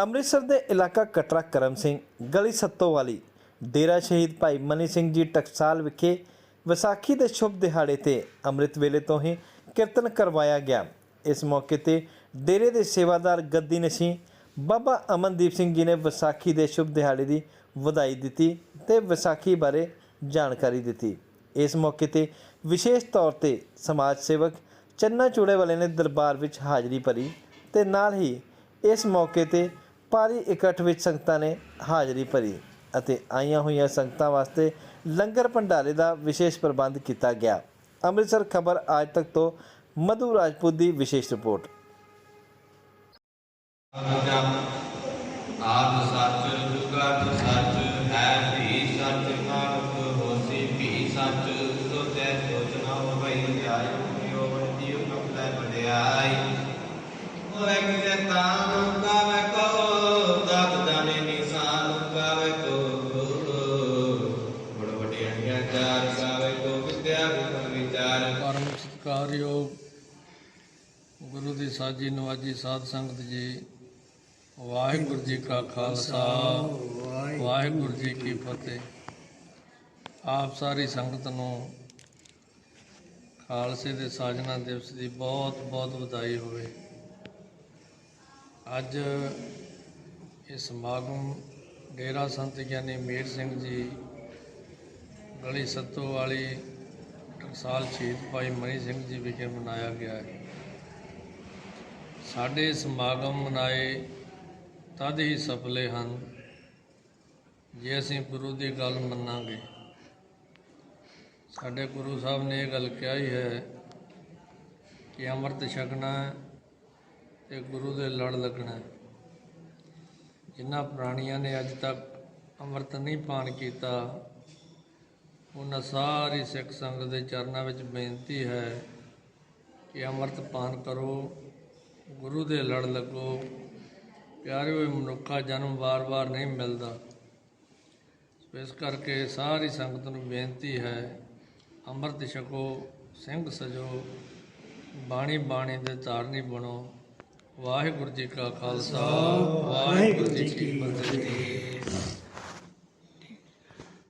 ਅੰਮ੍ਰਿਤਸਰ ਦੇ ਇਲਾਕਾ ਕਟਰਾ ਕਰਮ ਸਿੰਘ, ਗਲੀ ਸੱਤੋ ਵਾਲੀ ਡੇਰਾ ਸ਼ਹੀਦ ਭਾਈ ਮਨੀ ਸਿੰਘ ਜੀ ਟਕਸਾਲ ਵਿਖੇ ਵਿਸਾਖੀ ਦੇ ਸ਼ੁਭ ਦਿਹਾੜੇ ਤੇ ਅੰਮ੍ਰਿਤ ਵੇਲੇ ਤੋਂ ਹੀ ਕੀਰਤਨ ਕਰਵਾਇਆ ਗਿਆ। ਇਸ ਮੌਕੇ ਤੇ ਡੇਰੇ ਦੇ ਸੇਵਾਦਾਰ ਗੱਦੀ ਨਸ਼ੀ, ਬਾਬਾ ਅਮਨਦੀਪ ਸਿੰਘ ਜੀ ਨੇ ਵਿਸਾਖੀ ਦੇ ਸ਼ੁਭ ਦਿਹਾੜੇ ਦੀ ਵਧਾਈ ਦਿੱਤੀ ਤੇ ਵਿਸਾਖੀ ਬਾਰੇ ਜਾਣਕਾਰੀ ਦਿੱਤੀ। ਇਸ ਮੌਕੇ ਤੇ ਵਿਸ਼ੇਸ਼ ਤੌਰ ਤੇ ਸਮਾਜ ਸੇਵਕ ਚੰਨਾ ਚੂੜੇ ਵਾਲੇ ਨੇ ਦਰਬਾਰ ਵਿੱਚ ਹਾਜ਼ਰੀ ਭਰੀ ਤੇ ਨਾਲ ਹੀ ਇਸ ਮੌਕੇ ਤੇ ਭਾਰੀ ਇਕੱਠ ਵਿੱਚ ਸੰਗਤਾਂ ਨੇ ਹਾਜ਼ਰੀ ਭਰੀ ਅਤੇ ਆਈਆਂ ਹੋਈਆਂ ਸੰਗਤਾਂ ਵਾਸਤੇ ਲੰਗਰ ਭੰਡਾਰੇ ਦਾ ਵਿਸ਼ੇਸ਼ ਪ੍ਰਬੰਧ ਕੀਤਾ ਗਿਆ। ਅੰਮ੍ਰਿਤਸਰ ਖਬਰ ਅੱਜ ਤੱਕ ਤੋਂ ਮਧੂ ਰਾਜਪੂਤ ਦੀ ਵਿਸ਼ੇਸ਼ ਰਿਪੋਰਟ। ਆਦ ਸੱਚ ਜੁਗਤ ਸੱਚ, ਹੈ ਵੀ ਸੱਚ ਨਾਨਕ ਹੋਸੀ ਵੀ ਸੱਚ ਸੋ ਤੈ ਸੋਚ ਜਾਇ ਕਿਉ ਵਰਤੀ ਉਪਮ ਲੈ ਵਡਿਆਈ। ਹੋਏ ਕਿਤੇ ਸਤਿਕਾਰਯੋਗ ਗੁਰੂ ਦੀ ਸਾਜੀ ਨਵਾਜੀ ਸਾਧ ਸੰਗਤ ਜੀ, ਵਾਹਿਗੁਰੂ ਜੀ ਕਾ ਖਾਲਸਾ, ਵਾਹਿਗੁਰੂ ਜੀ ਕੀ ਫਤਿਹ। ਆਪ ਸਾਰੀ ਸੰਗਤ ਨੂੰ ਖਾਲਸੇ ਦੇ ਸਾਜਨਾ ਦਿਵਸ ਦੀ ਬਹੁਤ ਬਹੁਤ ਵਧਾਈ ਹੋਵੇ। ਅੱਜ ਇਹ ਸਮਾਗਮ ਡੇਰਾ ਸੰਤ ਗਿਆਨੀ ਮੇਰ ਸਿੰਘ ਜੀ, ਗਲੀ ਸੱਤੋ ਵਾਲੀ ਸਾਲ ਸ਼ਹੀਦ ਭਾਈ ਮਨੀ ਸਿੰਘ ਜੀ ਵਿਖੇ ਮਨਾਇਆ ਗਿਆ ਹੈ ਸਾਡੇ ਸਮਾਗਮ ਮਨਾਏ ਤਦ ਹੀ ਸਫਲੇ ਹਨ, ਜੇ ਅਸੀਂ ਗੁਰੂ ਦੀ ਗੱਲ ਮੰਨਾਂਗੇ ਸਾਡੇ ਗੁਰੂ ਸਾਹਿਬ ਨੇ ਇਹ ਗੱਲ ਕਿਹਾ ਹੀ ਹੈ ਕਿ ਅੰਮ੍ਰਿਤ ਛਕਣਾ ਹੈ ਤੇ ਗੁਰੂ ਦੇ ਲੜ ਲੱਗਣਾ ਹੈ। ਜਿਨ੍ਹਾਂ ਪ੍ਰਾਣੀਆਂ ਨੇ ਅੱਜ ਤੱਕ ਅੰਮ੍ਰਿਤ ਨਹੀਂ ਪਾਣ ਕੀਤਾ ਉਹਨਾਂ ਸਾਰੀ ਸਿੱਖ ਸੰਗਤ ਦੇ ਚਰਨਾਂ ਵਿੱਚ ਬੇਨਤੀ ਹੈ ਕਿ ਅੰਮ੍ਰਿਤ ਪਾਨ ਕਰੋ ਗੁਰੂ ਦੇ ਲੜ ਲੱਗੋ। ਪਿਆਰਿਓ ਇਹ ਮਨੁੱਖਾ ਜਨਮ ਵਾਰ-ਵਾਰ ਨਹੀਂ ਮਿਲਦਾ। ਇਸ ਕਰਕੇ ਸਾਰੀ ਸੰਗਤ ਨੂੰ ਬੇਨਤੀ ਹੈ ਅੰਮ੍ਰਿਤ ਛਕੋ ਸਿੰਘ ਸਜੋ ਬਾਣੀ ਬਾਣੀ ਦੇ ਧਾਰਨੀ ਬਣੋ। ਵਾਹਿਗੁਰੂ ਜੀ ਕਾ ਖਾਲਸਾ ਵਾਹਿਗੁਰੂ ਜੀ ਕੀ ਫਤਿਹ।